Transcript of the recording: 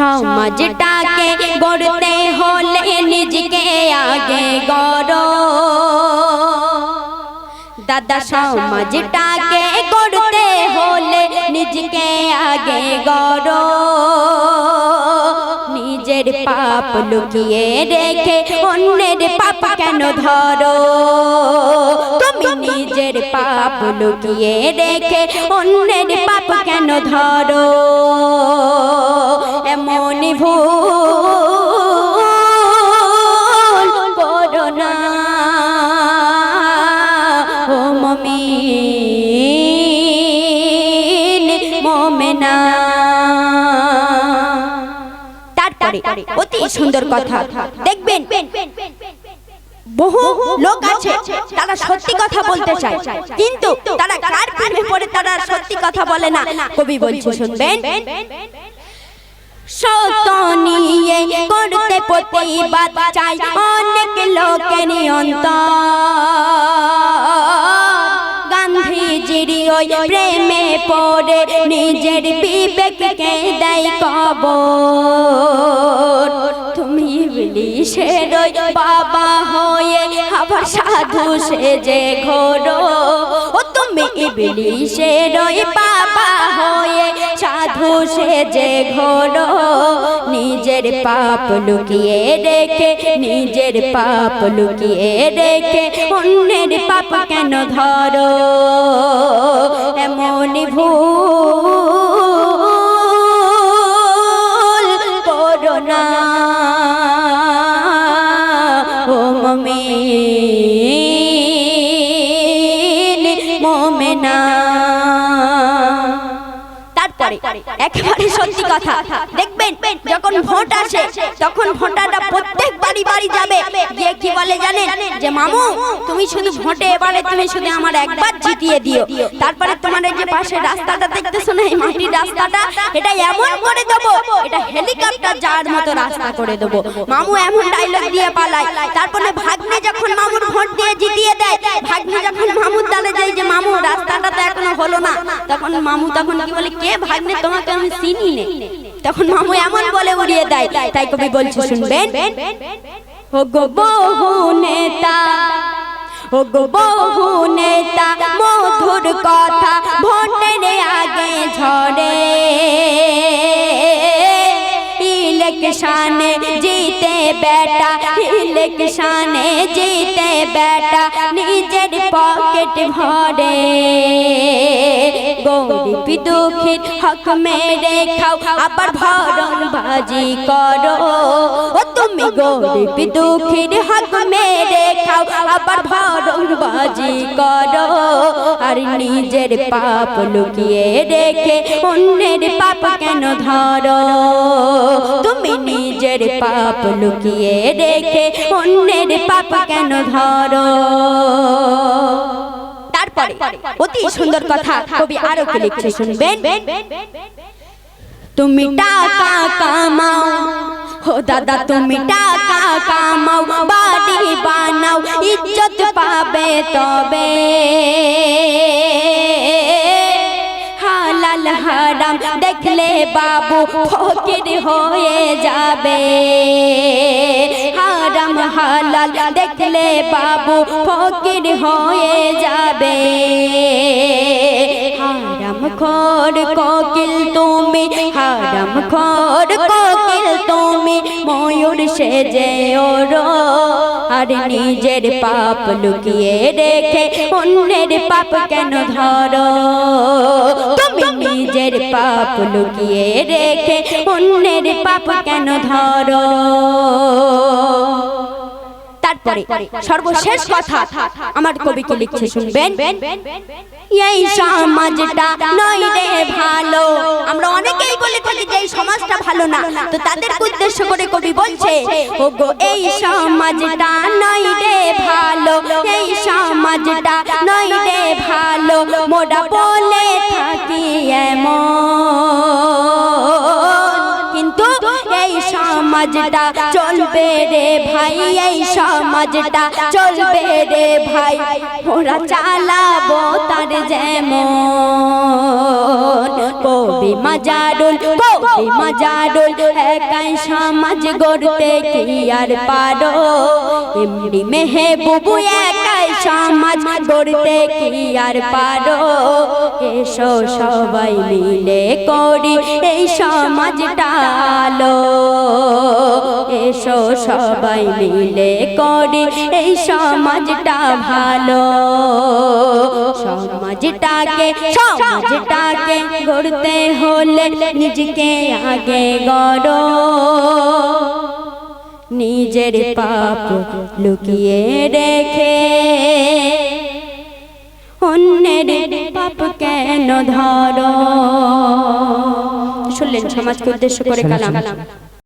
সমাজটাকে গড়তে হলে নিজকে আগে গড়। দাদা, সমাজটাকে গড়তে হলে নিজকে আগে গড়। নিজের পাপ লুকিয়ে রেখে অন্যের পাপ কেন ধরো? নিজের পাপ লুকিয়ে রেখে অন্যের পাপ কেন ধরো? এমন ভুল করো না। তারপরে অতি সুন্দর কথা। দেখবেন বহু লোক আছে তারা সত্যি কথা বলতে চায় কিন্তু তারা কার প্রেমে পড়ে তারা সত্যি কথা বলে না কবি বলছে শুনবেন সত নিয়ে করতে প্রতিবাদ চাই অনেক লোকের অন্তর গান্ধীজির ওই প্রেমে পড়ে নিজের বিবেককে দেয় কবর তুমি ইবলিশের ওই হয়ে সাধু সেজে ঘোরো ও তুমি ইবলিশের ওই বাবা হয়ে সাধু সেজে ঘোরো নিজের পাপ লুকিয়ে রেখে, নিজের পাপ লুকিয়ে রেখে অন্যের পাপ কেন ধরো? এমন ভুল ও একেবারে সত্যি কথা। দেখবেন, যখন ভোট আসে, তখন ভোটাররা প্রত্যেক বাড়ি বাড়ি যাবে। গিয়ে কি বলে জানেন? যে, মামু, তুমি শুধু ভোটে এবারে তুমি শুধু আমার একবার জিতিয়ে দিও। তারপরে তোমার যে পাশে রাস্তাটা দেখতেছো না, এই মাটির রাস্তাটা, এটা এমন করে দেবো, এটা হেলিকপ্টার যাওয়ার মতো রাস্তা করে দেবো। মামু এমন ডায়লগ দিয়ে পালায়। তারপরে ভাগ্নে যখন মামুর ভোট দিয়ে জিতিয়ে দেয়, ভাগ্নে যখন মামুর দ্বারা যায় যে, মামু, রাস্তাটা এখনও হলো না। তখন মামু তখন কি বলে, কে ভাগ্নে, তোমাকে আমি চিনি নে? তখন মামু এমন বলে উড়িয়ে দেয়। তাই কবি বলছে, শুনবেন? ও গো বহু নেতা ও গো বহু নেতা, মধুর কথা ভোটের আগে ঝরে। ইলেকশনে জিতে বেটা, ইলেকশনে জিতে বেটা নিজের পকেট ভরে। গরিব দুঃখীর হক মেরে খাও, আবার ভরণ বাজি করো। ও তুমি গরিব দুঃখীর হক মেরে খাও, আবার ভরণ বাজি করো। আর নিজের পাপ লুকিয়ে রেখে অন্যের পাপ কেন ধরো? পাপ লুকিয়ে রেখে অন্যের পাপ কেন ধরো? তারপরে, অতি সুন্দর কথা কবি আরও কি লিখছে, শুনবেন? তুমি টাকা কামাও, ও দাদা, তুমি টাকা কামাও, বাড়ি বানাও, ইজ্জত পাবে তবে। হালাল হারাম দেখলে বাবু ফকির হয়ে যাবে। হারাম হালাল দেখলে বাবু ফকির হয়ে যাবে। হারাম খোর কোকিল তুমি, হারাম খোর কোকিল তুমি, ময়ূর সেজে ওরো আর নিজের পাপ লুকিয়ে রেখে অন্যের পাপ কেন ধরো? নিজের পাপ লুকিয়ে রেখে অন্যের পাপ কেন ধরো? তারপরে সর্বশেষ কথা আমার কবিকে লিখছে শুনবেন। এই সমাজটা রে ভালো। আমরা অনেকেই বলে থাকি যে এই সমাজটা ভালো না। তো তাদের উদ্দেশ্য করে কবি বলছে ও গো এই সমাজটা নয় রে ভালো। এই সমাজটা রে ভালো। মোরা বলে থাকি সমাজটা চলবে রে ভাই, এই সমাজটা চলবে রে ভাই। ওরা চালাবো তার যেমন। কবি মাজারুল কবি মাজারুল, একাই সমাজ গড়তে কি আর পারো? এমনি মেহেবুবু একাই সমাজ গড়তে কি আর পারো? এসো সবাই মিলে করি এই সমাজটা আলো। এসো সবাই মিলে করি এই সমাজটা ভালো। সমাজটাকে সমাজটাকে গড়তে হলে নিজকে আগে গড়। নিজের পাপ লুকিয়ে রেখে। অন্যের পাপ কেন ধরো? শুনলেন সমাজকে উদ্দেশ্য করে কালাম।